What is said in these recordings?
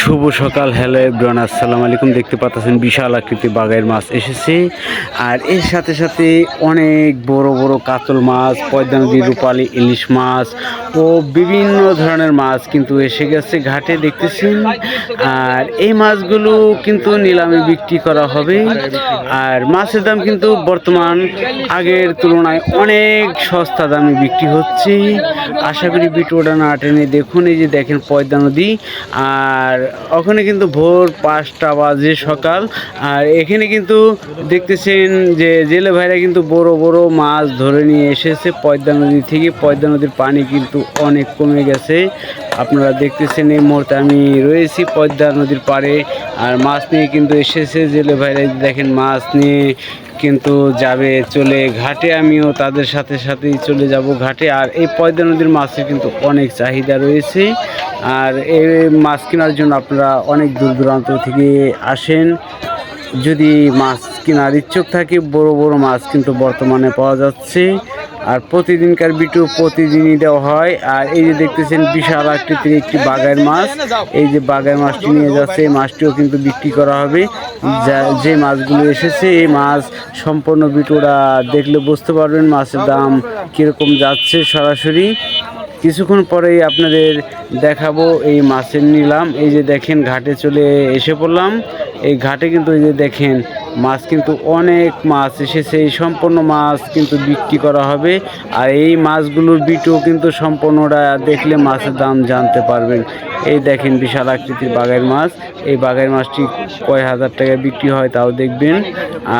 শুভ সকাল, hello everyone, আসসালামু আলাইকুম। দেখতে পাচ্ছেন বিশাল আকৃতি বাগাইয়ের মাছ এসেছে। আর এর সাথে সাথে অনেক বড় বড় কাতল মাছ পদ্মা নদীর রূপালী ইলিশ মাছ ও বিভিন্ন ধরনের মাছ কিন্তু এসে গেছে ঘাটে দেখতেছেন। আর এই মাছগুলো কিন্তু নিলামে বিক্রি করা হবে। আর মাছের দাম কিন্তু বর্তমান আগের তুলনায় অনেক সস্তা দামে বিক্রি হচ্ছে। আশা করি ভিডিওটা না টেনে দেখুন। এই যে দেখেন পদ্মা নদী। আর ওখানে কিন্তু ভোর পাঁচটা বাজে সকাল। আর এখানে কিন্তু দেখতেছেন যে জেলে ভাইরা কিন্তু বড় বড় মাছ ধরে নিয়ে এসেছে। পদ্মা নদী থেকে পদ্মা নদীর পানি কিন্তু অনেক কমে গেছে। আপনারা দেখতেছেন এই মুহূর্তে আমি রয়েছি পদ্মা নদীর পাড়ে। আর মাছ নিয়ে কিন্তু এসেছে জেলে ভাইরা। দেখেন মাছ নিয়ে কিন্তু যাবে চলে ঘাটে, আমিও তাদের সাথে সাথেই চলে যাব ঘাটে। আর এই পয়দা নদীর মাছের কিন্তু অনেক চাহিদা রয়েছে। আর এই মাছ কেনার জন্য আপনারা অনেক দূর দূরান্ত থেকে আসেন। যদি মাছ কেনার ইচ্ছুক থাকে, বড় বড় মাছ কিন্তু বর্তমানে পাওয়া যাচ্ছে। আর প্রতিদিনকার বিটু প্রতিদিনই দেওয়া হয়। আর এই যে দেখতেছেন বিশাল আকৃতির একটি বাগার মাছ। এই যে বাগার মাছটি নিয়ে যাচ্ছে, এই মাছটিও কিন্তু বিক্রি করা হবে। যা, যে মাছগুলো এসেছে, এই মাছ সম্পূর্ণ বিটুরা দেখলে বুঝতে পারবেন মাছের দাম কীরকম যাচ্ছে সরাসরি। কিছুক্ষণ পরেই আপনাদের দেখাবো এই মাছের নিলাম। এই যে দেখেন, ঘাটে চলে এসে পড়লাম। এই ঘাটে কিন্তু এই যে দেখেন মাছ কিন্তু অনেক মাছ এসেছে, এই সম্পূর্ণ মাছ কিন্তু বিক্রি করা হবে। আর এই মাছগুলোর বিটও কিন্তু সম্পূর্ণটা দেখলে মাছের দাম জানতে পারবেন। এই দেখেন বিশাল আকৃতির বাঘের মাছ। এই বাঘের মাছটি কয় হাজার টাকায় বিক্রি হয় তাও দেখবেন।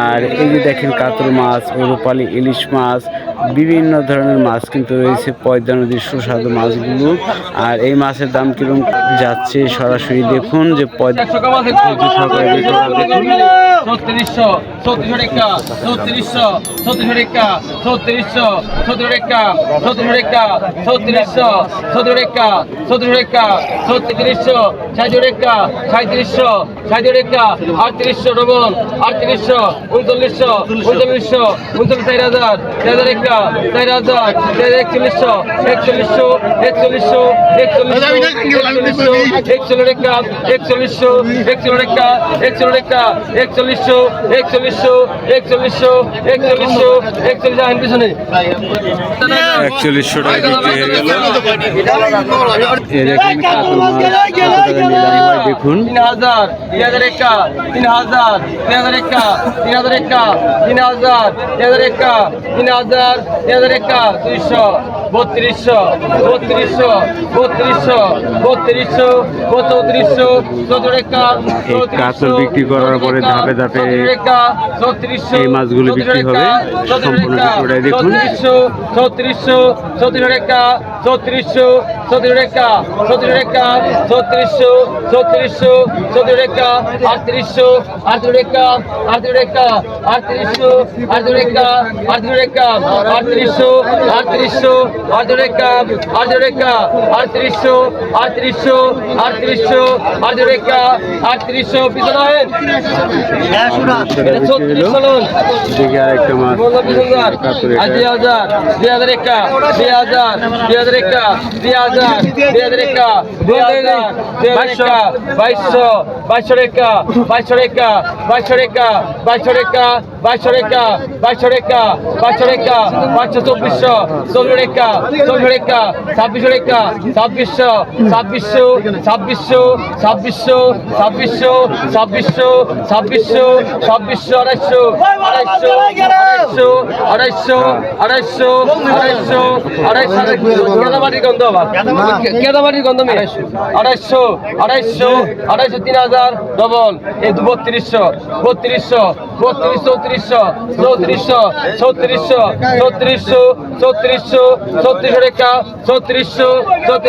আর এই যে দেখেন কাতল মাছ, রূপালি ইলিশ মাছ বিভিন্ন ধরনের মাছ কিন্তু রয়েছে পয়দা নদীর সুস্বাদু মাছগুলো। আর এই মাছের দাম কীরকম যাচ্ছে সরাসরি দেখুন যে ছত্রিশশো ছত্রিশশো রেখা ছত্রিশশো ছত্রিশশো রেখা ছত্রিশশো ছত্রিশ রেখা ছত্রিশ রেখা ছত্রিশশো ছত্রিশ রেখা ছত্রিশ রেখা ছত্রিশশো সাঁত্রিশ রেখা সাঁত্রিশশো সাঁত্রিশ রেখা আটত্রিশশো ডবল আটত্রিশশো উনচল্লিশশো উনচল্লিশশো উনচল্লিশ চার হাজার চার হাজার রেখা। চার হাজার চার হাজার একচল্লিশশো একচল্লিশশো একচল্লিশশো একচল্লিশশো একচল্লিশ রেখা একচল্লিশশো একচল্লিশ রেখা একচল্লিশ রেখা একচল্লিশশো একচল্লিশশো একচল্লিশশো একচল্লিশশো একচল্লিশ আইন পিছনে। একচল্লিশশো টাকা দেখুন। তিন হাজার তিন হাজার একা তিন হাজার তিন হাজার একা তিন হাজার একা তিন হাজার তিন হাজার একা তিন হাজার দেড় একটা দুইশো। বত্রিশশো বত্রিশশো বত্রিশশো বত্রিশশো চৌত্রিশশো কাতল বিক্রি করার পরে ধাপে ধাপে এই মাছগুলো বিক্রি হবে। সম্পূর্ণ ভিডিওটাই দেখুন। চৌত্রিশশো চৌত্রিশশো চৌত্রিশ রেখা চৌত্রিশশো চৌত্রিশ রেখা চৌত্রিশ রেখা চৌত্রিশশো চৌত্রিশশো চৌত্রিশ রেখা আটত্রিশশো আটত্রিশ রেখা আটত্রিশ রেখা আটত্রিশশো আটত্রিশ রেখা আটত্রিশ রেখা আটত্রিশশো আটত্রিশশো আটত্রিশ রেখা আটত্রিশ রেখা আটত্রিশশো আটত্রিশশো আটত্রিশশো আটত্রিশ রেখা আটত্রিশশো পিছনে দুই হাজার দুই হাজার একা দুই হাজার দুই হাজার একা দুই হাজার দুই হাজার একা দুই হাজার দুই হাজার একা বাইশশো বাইশশো রেখা বাইশশো রেখা বাইশশো রেখা বাইশশো রেখা বাইশশো রেখা বাইশশো রেখা বাইশশো রেখা বাইশশো চব্বিশশো চব্বিশ রেখা চব্বিশ রেখা, ছাব্বিশশো রেখা, ছাব্বিশশো ছাব্বিশশো ছাব্বিশশো ছাব্বিশশো ছাব্বিশশো ছাব্বিশশো ছাব্বিশশো ছাব্বিশশো, আড়াইশো আড়াইশো আড়াইশো আড়াইশো আড়াইশো আড়াইশো আড়াইশো কেদাবাড়ির গন্ধ আবার। কেদাবাড়ির গন্ধ মেয়ে। আড়াইশো আড়াইশো আড়াইশো, তিন হাজার, ডবল। এই বত্রিশশো বত্রিশশো বত্রিশ চৌত্রিশশো চৌত্রিশশো চৌত্রিশশো চৌত্রিশশো চৌত্রিশশো চৌত্রিশশো রেখা চৌত্রিশ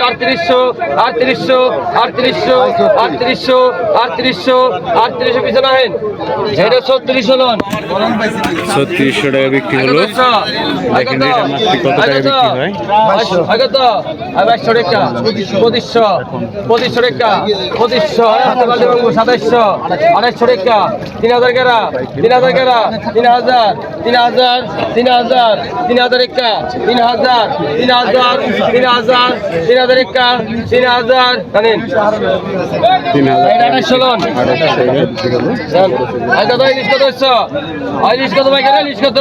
আটত্রিশশো আটত্রিশশো আটত্রিশশো আটত্রিশশো আটত্রিশশো আটত্রিশশো পিছনে আহেন। এটা ছত্রিশশো লন ছত্রিশশো টাকা বিক্রি হলো। দেখেন এটা মাছটি কত টাকা বিক্রি হয়? আগত বাইশশো রেখা পঁচিশশো পঁচিশশো রেখা পঁচিশশো সাতাইশশো আড়াইশো রেখা তিন হাজার গেরা তিন হাজার কেরা তিন হাজার তিন হাজার তিন হাজার তিন হাজার একা তিন হাজার তিন হাজার তিন হাজার তিন হাজার একা তিন হাজার জানেন? তিন হাজার। আঠাশশো লোন কত? ইলিশ কত হচ্ছে ইলিশ কত ভাই? কেন ইলিশ কত?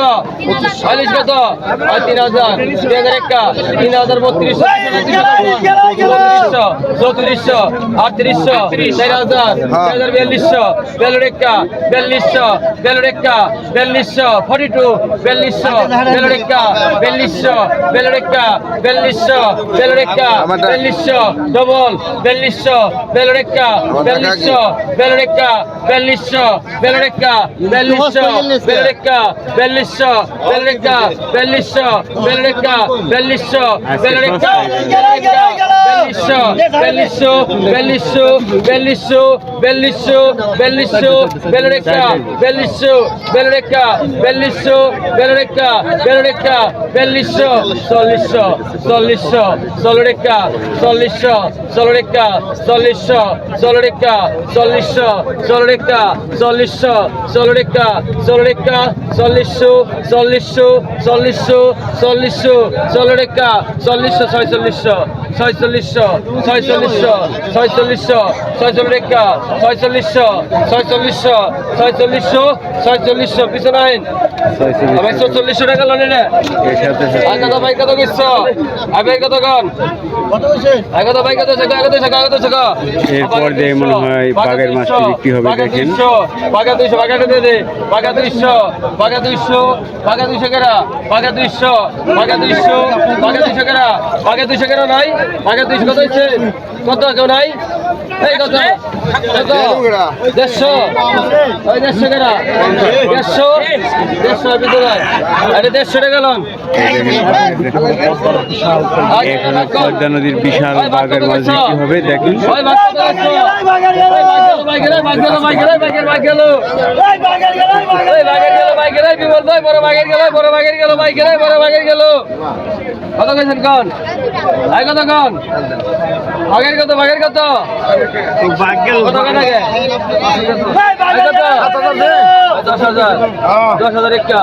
ইলিশ কত? তিন হাজার তিন হাজার একা তিন হাজার বত্রিশশো চৌত্রিশশো চৌত্রিশশো আটত্রিশশো চার হাজার চার হাজার বিয়াল্লিশশো বেলুর একা বিয়াল্লিশশো বেলরেক্কা বেল্লিশশো ফর্টি টু বেল্লিশশো বেলরেক্কা বেল্লিশশো বেলরেক্কা বেল্লিশশো বেলরেক্কা বেল্লিশশো ডবল বেল্লিশশো বেলরেক্কা বেল্লিশশো বেলরেক্কা বেল্লিশশো বেলরেক্কা বেল্লিশশো বেলরেক্কা বেল্লিশশো বেলরেক্কা বেল্লিশশো বেলরেক্কা বেল্লিশশো বেলরেক্কা বেল্লিশশো বেল্লিশশো বেল্লিশশো বেল্লিশশো বেল্লিশশো বেল্লিশশো বেলরেক্কা বেল্লিশ বেল্লিশশো বেলরেক্কা বেল্লিশশো বেলরেক্কা বেলরেক্কা বেল্লিশশো, চল্লিশশো চল্লিশশো ষোলোরেক্কা চল্লিশশো ষোলোরেক্কা চল্লিশশো ষোলোরেক্কা চল্লিশশো ষোলোরেক্কা চল্লিশশো ষোলোরেক্কা ষোলোরেক্কা চল্লিশশো চল্লিশশো চল্লিশশো চল্লিশশো ষোলোরেক্কা চল্লিশশো, ছয়চল্লিশশো। ছয়চল্লিশশো ছয়চল্লিশশো ছয়চল্লিশশো ছয়চল্লিশা ছয়চল্লিশশো ছয়চল্লিশশো ছয়চল্লিশশো ছয়চল্লিশশো পিছনে আইন। আমি চল্লিশশো টাকা লোন আর কত ভাই কত কিনছো আমি কত গান আর কত ভাই কত টাকা কত টাকা কত টাকা এরপর যে মনে হয় বাঘের মাছটি বিক্রি হবে দেখেন। বাঘা দুইশো বাঘা দে দে বাঘা দুইশো বাঘা দুইশো বাঘা দুইশো কেরা? বাঘা দুইশো বাঘা দুইশো বাঘা দুইশো কেরা? বাঘা দুইশো কেরা নাই? বাঘা দুইশো কত হচ্ছে? কত কেউ নাই? এই কত? দেড়শো। ওই দেড়শো কেনা। দেড়শো? দেড়শো বিদ্যুৎ আরে দেড়শো টাকা লোন। বিশাল বাঘের মাঝে কি হবে কত কেছেন কন? আই কত কন? বাঘের ভাগের কত, ভাগের কত? কত কত? দশ হাজার দশ হাজার একটা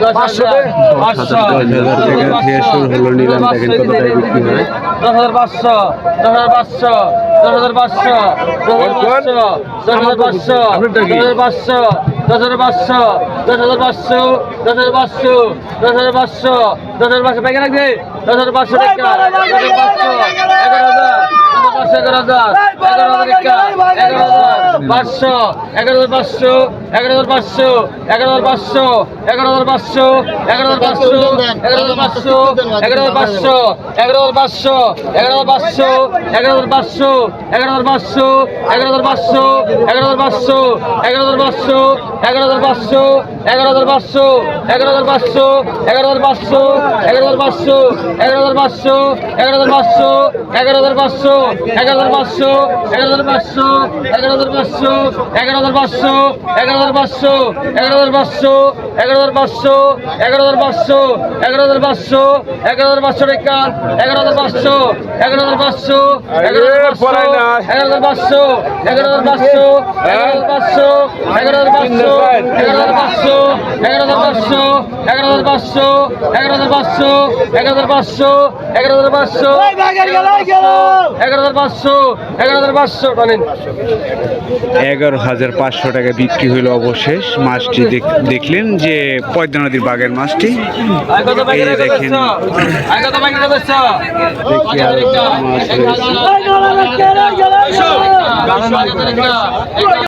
দশ হাজার পাঁচশো দশ হাজার টাকা থেকে শুরু হলো নিলাম দেখেন কত টাকা বিক্রি হয় দশ হাজার পাঁচশো দশ হাজার পাঁচশো দশ হাজার পাঁচশো দশ হাজার পাঁচশো দশ হাজার পাঁচশো দশ হাজার পাঁচশো দশ হাজার পাঁচশো দশ হাজার পাঁচশো দশ হাজার পাঁচশো দশ হাজার পাঁচশো প্যাকে রাখবে দশ হাজার পাঁচশো টাকা দশ হাজার পাঁচশো এগারো হাজার পাঁচশো এগারো হাজার এগারো হাজার টাকা এগারো হাজার পাঁচশো এগারো হাজার পাঁচশো এগারো হাজার পাঁচশো এগারো হাজার পাঁচশো এগারো হাজার পাঁচশো এগারো হাজার পাঁচশো এগারো হাজার পাঁচশো এগারো হাজার পাঁচশো এগারো হাজার পাঁচশো এগারো হাজার পাঁচশো এগারো হাজার পাঁচশো এগারো হাজার পাঁচশো এগারো হাজার পাঁচশো এগারো হাজার পাঁচশো এগারো হাজার পাঁচশো এগারো হাজার পাঁচশো এগারো হাজার পাঁচশো এগারো হাজার পাঁচশো এগারো হাজার পাঁচশো এগারো হাজার পাঁচশো এগারো হাজার পাঁচশো এগারো হাজার পাঁচশো এগারো হাজার পাঁচশো এগারো হাজার পাঁচশো এগারো হাজার পাঁচশো এগারো হাজার পাঁচশো এগারো হাজার পাঁচশো এগারো হাজার পাঁচশো এগারো হাজার পাঁচশো এগারো হাজার পাঁচশো এগারো হাজার পাঁচশো এগারো হাজার পাঁচশো এগারো হাজার পাঁচশো টাকা এগারো হাজার পাঁচশো এগারো হাজার পাঁচশো এগারো হাজার পাঁচশো এগারো হাজার পাঁচশো এগারো হাজার পাঁচশো এগারো হাজার পাঁচশো এগারো হাজার পাঁচশো এগারো হাজার পাঁচশো এগারো হাজার পাঁচশো এগারো হাজার পাঁচশো এগারো হাজার পাঁচশো এক হাজার পাঁচশো এক হাজার পাঁচশো এগারো হাজার পাঁচশো এগারো হাজার পাঁচশো মানে এগারো হাজার পাঁচশো টাকা বিক্রি হইল অবশেষ মাছটি দেখলেন যে পদ্মা নদীর বাগের মাছটি দেখেন মাছ